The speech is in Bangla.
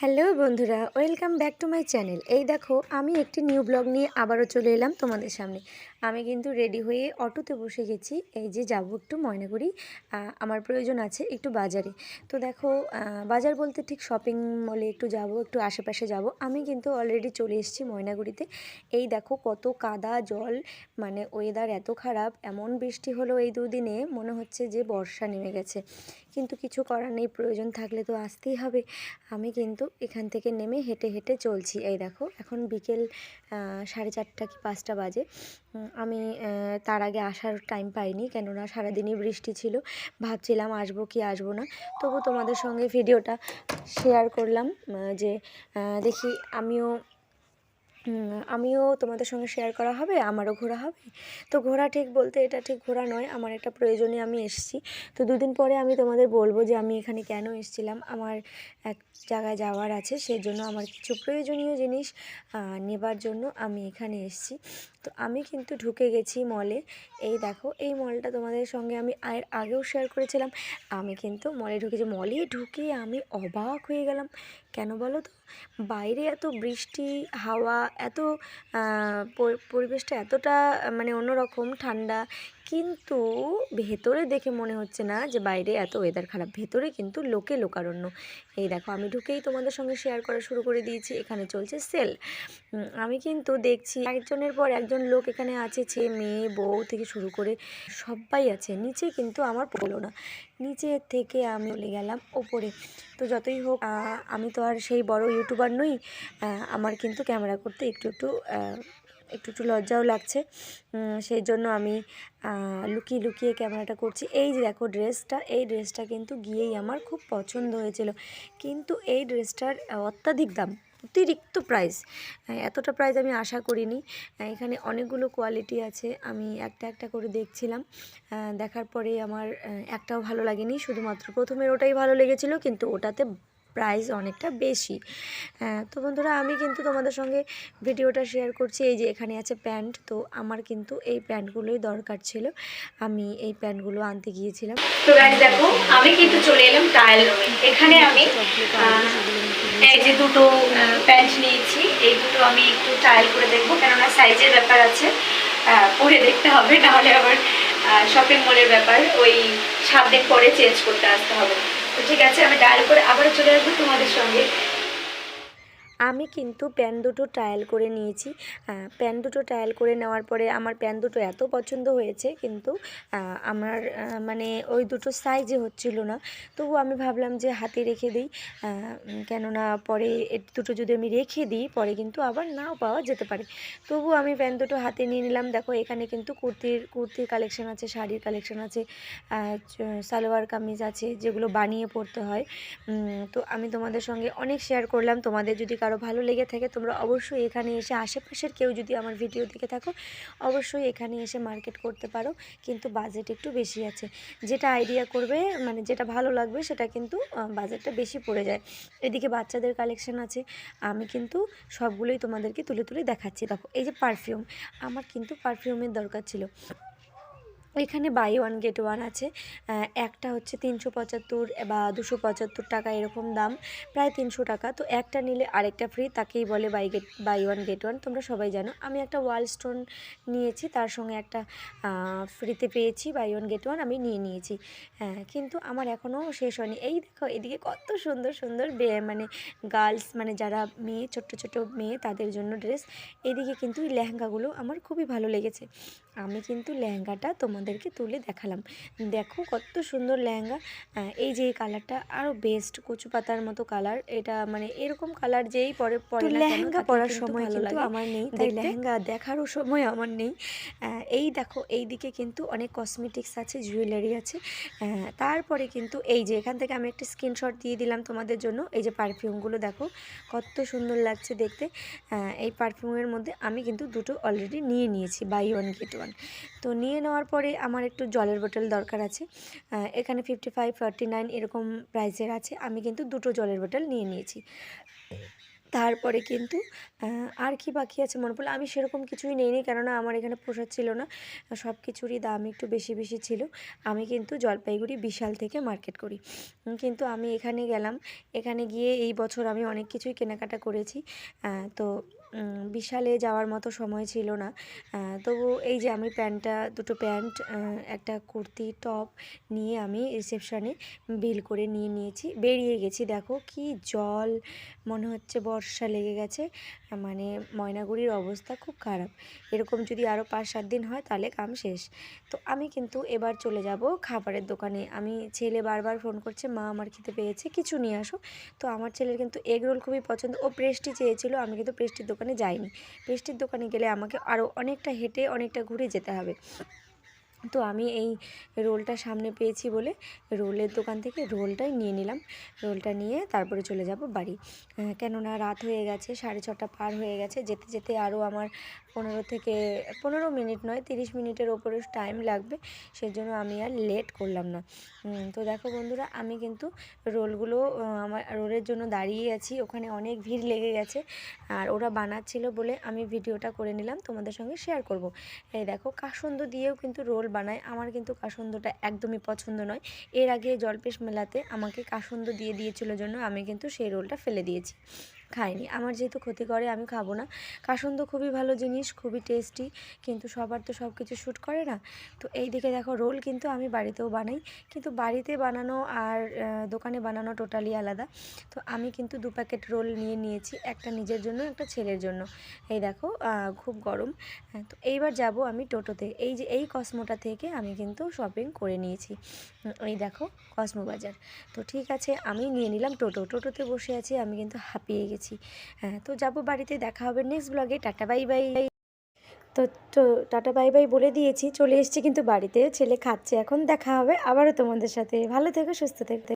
হ্যালো বন্ধুরা, welcome back to my channel. এই দেখো, আমি একটি নিউ ব্লগ নিয়ে আবারও চলে এলাম তোমাদের সামনে। আমি কিন্তু রেডি হয়ে অটোতে বসে গেছি। এই যে যাব একটু ময়নাগুড়ি আমার প্রয়োজন আছে একটু বাজারে। তো দেখো বাজার বলতে ঠিক শপিং মলে একটু যাব, একটু আশেপাশে যাব। আমি কিন্তু অলরেডি চলে এসেছি ময়নাগুড়িতে। এই দেখো কত কাদা জল মানে ওয়েদার এত খারাপ, এমন বৃষ্টি হলো এই দুদিনে, মনে হচ্ছে যে বর্ষা নেমে গেছে। কিন্তু কিছু করার নেই, প্রয়োজন থাকলে তো আসতেই হবে। আমি কিন্তু এখান থেকে নেমে হেঁটে হেঁটে চলছি। এই দেখো, এখন বিকেল সাড়ে চারটা কি পাঁচটা বাজে। আমি তার আগে আসার টাইম পাইনি কেননা সারাদিনই বৃষ্টি ছিল। ভাবছিলাম আসব কি আসব না। তবু তোমাদের সঙ্গে ভিডিওটা শেয়ার করলাম যে দেখি আমিও আমিও তোমাদের সঙ্গে শেয়ার করা হবে, আমারও ঘোরা হবে। তো ঘোরা ঠিক বলতে এটা ঠিক ঘোরা নয়, আমার একটা প্রয়োজনে আমি এসেছি। তো দুদিন পরে আমি তোমাদের বলব যে আমি এখানে কেন এসেছিলাম, আমার এক জায়গায় যাওয়ার আছে, সেজন্য আমার কিছু প্রয়োজনীয় জিনিস নেবার জন্য আমি এখানে এসেছি। তো আমি কিন্তু ঢুকে গেছি মলে এই দেখো, এই মলটা তোমাদের সঙ্গে আমি এর আগেও শেয়ার করেছিলাম। আমি কিন্তু মলে ঢুকেছি মলে ঢুকে আমি অবাক হয়ে গেলাম। কেন বলো তো? বাইরে এত বৃষ্টি হাওয়া এত পরিবেশটা এতটা মানে অন্যরকম ঠান্ডা কিন্তু ভেতরে দেখে মনে হচ্ছে না যে বাইরে এত ওয়েদার খারাপ। ভেতরে কিন্তু লোকে লোকারণ্য। এই দেখো, আমি ঢুকেই তোমাদের সঙ্গে শেয়ার করা শুরু করে দিয়েছি। এখানে চলছে সেল আমি কিন্তু দেখছি একজনের পর একজন লোক এখানে আছে ছে মেয়ে, বউ থেকে শুরু করে সবাই আছে। নিচে কিন্তু আমার পড়ল না। নিচে থেকে আমি চলে গেলাম ওপরে। তো যতই হোক আমি তো আর সেই বড় ইউটিউবার নই। আমার কিন্তু ক্যামেরা করতে একটু একটু একটু একটু লজ্জাও লাগছে। সেই জন্য আমি লুকিয়ে লুকিয়ে ক্যামেরাটা করছি। এই যে দেখো ড্রেসটা, এই ড্রেসটা কিন্তু গিয়েই আমার খুব পছন্দ হয়েছিল। কিন্তু এই ড্রেসটার অত্যাধিক দাম, অতিরিক্ত প্রাইস এতটা প্রাইস আমি আশা করিনি। এখানে অনেকগুলো কোয়ালিটি আছে, আমি একটা একটা করে দেখছিলাম। দেখার পরে আমার একটাও ভালো লাগেনি। শুধুমাত্র প্রথমের ওটাই ভালো লেগেছিল, কিন্তু ওটাতে প্রাইস অনেকটা বেশি। হ্যাঁ, তো বন্ধুরা আমি কিন্তু তোমাদের সঙ্গে ভিডিওটা শেয়ার করছি। এই যে এখানে আছে প্যান্ট তো আমার কিন্তু এই প্যান্টগুলোই দরকার ছিল। আমি এই প্যান্টগুলো আনতে গিয়েছিলাম। তো দেখো আমি কিন্তু চলে এলাম ট্রায়াল এখানে আমি এই যে দুটো প্যান্ট নিয়েছি। এই দুটো আমি একটু ট্রায়াল করে দেখব। কেননা সাইজের ব্যাপার আছে। পরে দেখতে হবে। নাহলে আবার শপিং মলের ব্যাপার ওই সাত দিন পরে চেঞ্জ করতে আসতে হবে। তো ঠিক আছে আমি ডায়াল করে আবার চলে আসব তোমাদের সঙ্গে। আমি কিন্তু প্যান দুটো ট্রায়াল করে নিয়েছি। প্যান দুটো ট্রায়াল করে নেওয়ার পরে আমার প্যান দুটো এত পছন্দ হয়েছে কিন্তু আমার মানে ওই দুটো সাইজে হচ্ছিল না। তবু আমি ভাবলাম যে হাতে রেখে দিই। কেননা পরে দুটো যদি আমি রেখে দিই, পরে কিন্তু আবার নাও পাওয়া যেতে পারে। তবু আমি প্যান দুটো হাতে নিয়ে নিলাম। দেখো, এখানে কিন্তু কুর্তির কুর্তির কালেকশন আছে, শাড়ির কালেকশন আছে সালোয়ার কামিজ আছে, যেগুলো বানিয়ে পরতে হয়। তো আমি তোমাদের সঙ্গে অনেক শেয়ার করলাম। তোমাদের যদি ভালো লেগে থাকে, তোমরা অবশ্যই এখানে এসে আশেপাশের কেউ যদি আমার ভিডিও দেখে থাকো, অবশ্যই এখানে এসে মার্কেট করতে পারো, কিন্তু বাজেট একটু বেশি আছে। যেটা আইডিয়া করবে মানে যেটা ভালো লাগবে, সেটা কিন্তু বাজেটটা বেশি পড়ে যায়। এদিকে বাচ্চাদের কালেকশন আছে, আমি কিন্তু সবগুলোই তোমাদেরকে তুলে তুলে দেখাচ্ছি। দেখো, এই যে পারফিউম আমার কিন্তু পারফিউমের দরকার ছিল। এখানে বাই ওয়ান গেট ওয়ান আছে। একটা হচ্ছে তিনশো পঁচাত্তর বা দুশো পঁচাত্তর টাকা এরকম দাম, প্রায় তিনশো টাকা। তো একটা নিলে আরেকটা ফ্রি তাকেই বলে buy get buy one get one তোমরা সবাই জানো, আমি একটা ওয়াল স্টোন নিয়েছি, তার সঙ্গে একটা ফ্রিতে পেয়েছি বাই ওয়ান গেট ওয়ান আমি নিয়ে নিয়েছি। হ্যাঁ কিন্তু আমার এখনও শেষ হয়নি। এই দেখো, এদিকে কত সুন্দর সুন্দর মানে গার্লস মানে যারা মেয়ে, ছোট্ট ছোট মেয়ে, তাদের জন্য ড্রেস এদিকে কিন্তু এই লেহেঙ্গাগুলো আমার খুবই ভালো লেগেছে। আমি কিন্তু লেহেঙ্গাটা তোমাদেরকে তুলে দেখালাম। দেখো কত সুন্দর লেহেঙ্গা। এই যে এই কালারটা আরও বেস্ট কচু পাতার মতো কালার। এটা মানে এরকম কালার যেই পরে পরে লেহেঙ্গা পরার সময় কিন্তু লাগে। আমার নেই তাই। লেহেঙ্গা দেখারও সময় আমার নেই। এই দেখো এই দিকে কিন্তু অনেক কসমেটিক্স আছে জুয়েলারি আছে। তারপরে কিন্তু এই যে এখান থেকে আমি একটা স্ক্রিনশট দিয়ে দিলাম তোমাদের জন্য। এই যে পারফিউমগুলো দেখো কত সুন্দর লাগছে দেখতে। এই পারফিউমের মধ্যে আমি কিন্তু দুটো অলরেডি নিয়ে নিয়েছি বাই ওয়ান গেট ওয়ান তো নিয়ে নেওয়ার পরে আমার একটু জলের বোতল দরকার আছে। এখানে ফিফটি ফাইভ ফর্টি নাইন এরকম প্রাইসের আছে। আমি কিন্তু দুটো জলের বোতল নিয়ে নিয়েছি। তারপরে কিন্তু আর কি বাকি আছে মনে পড়ল? আমি সেরকম কিছুই নেইনি কেননা আমার এখানে পোষার ছিল না। সব কিছুরই দাম একটু বেশি বেশি ছিল। আমি কিন্তু জলপাইগুড়ি বিশাল থেকে মার্কেট করি। কিন্তু আমি এখানে গেলাম। এখানে গিয়ে এই বছর আমি অনেক কিছুই কেনাকাটা করেছি। তো বিশালে যাওয়ার মতো সময় ছিল না। তবু এই যে আমি প্যান্টটা, দুটো প্যান্ট একটা কুর্তি, টপ নিয়ে আমি রিসেপশানে বিল করে নিয়ে নিয়েছি। বেরিয়ে গেছি। দেখো কি জল, মনে হচ্ছে বর্ষা লেগে গেছে। মানে ময়নাগুড়ির অবস্থা খুব খারাপ। এরকম যদি আরও পাঁচ সাত দিন হয় তাহলে কাম শেষ। তো আমি কিন্তু এবার চলে যাব খাবারের দোকানে। আমি ছেলে বারবার ফোন করছে, মা, আমার খেতে পেয়েছে, কিছু নিয়ে আসো। তো আমার ছেলের কিন্তু এগ রোল খুবই পছন্দ। ও প্রেস্টি চেয়েছিল, আমি কিন্তু প্রেস্টির দোকানে যাইনি পেস্ট্রির দোকানে গেলে আমাকে আরও অনেকটা হেঁটে অনেকটা ঘুরে যেতে হবে। তো আমি এই রোলটা সামনে পেয়েছি বলে রোলের দোকান থেকে রোলটাই নিয়ে নিলাম। রোলটা নিয়ে তারপরে চলে যাব বাড়ি। কেননা রাত হয়ে গেছে, সাড়ে ছটা পার হয়ে গেছে। যেতে যেতে আরও আমার পনেরো থেকে, পনেরো মিনিট নয়, তিরিশ মিনিটের ওপরে টাইম লাগবে, সেজন্য আমি আর লেট করলাম না। তো দেখো বন্ধুরা, আমি কিন্তু রোলগুলো আমার রোলের জন্য দাঁড়িয়ে আছি, ওখানে অনেক ভিড় লেগে গেছে, আর ওরা বানাচ্ছিল বলে আমি ভিডিওটা করে নিলাম, তোমাদের সঙ্গে শেয়ার করব। এই দেখো, কাসন্দ দিয়েও কিন্তু রোল বানায়, আমার কিন্তু কাসন্দটা একদমই পছন্দ নয়। এর আগে জলপেশ মেলাতে আমাকে কাসন্দ দিয়ে দিয়েছিল জন্য আমি কিন্তু সেই রোলটা ফেলে দিয়েছি। খাইনি। আমার যেহেতু ক্ষতি করে, আমি খাব না। কাসন্দ খুবই ভালো জিনিস, খুবই টেস্টি কিন্তু সবার তো সব কিছু শ্যুট করে না। তো এই দিকে দেখো রোল কিন্তু আমি বাড়িতেও বানাই। কিন্তু বাড়িতে বানানো আর দোকানে বানানো টোটালি আলাদা। তো আমি কিন্তু দু প্যাকেট রোল নিয়ে নিয়েছি, একটা নিজের জন্য, একটা ছেলের জন্য। এই দেখো খুব গরম। হ্যাঁ তো এইবার যাব আমি টোটোতে। এই যে, এই কসমোটা থেকে আমি কিন্তু শপিং করে নিয়েছি। এই দেখো, কসমো বাজার। তো ঠিক আছে, আমি নিয়ে নিলাম টোটো। টোটোতে বসে আছি, আমি কিন্তু হাঁপিয়ে গেছি হ্যাঁ তো যাব বাড়িতে, দেখা হবে নেক্সট ব্লগে টাটা বাই বাই তো তো, টাটা বাই বাই বলে দিয়েছি, চলে এসছি কিন্তু বাড়িতে। ছেলে খাচ্ছে, এখন দেখা হবে আবারও তোমাদের সাথে। ভালো থেকো, সুস্থ থেকো।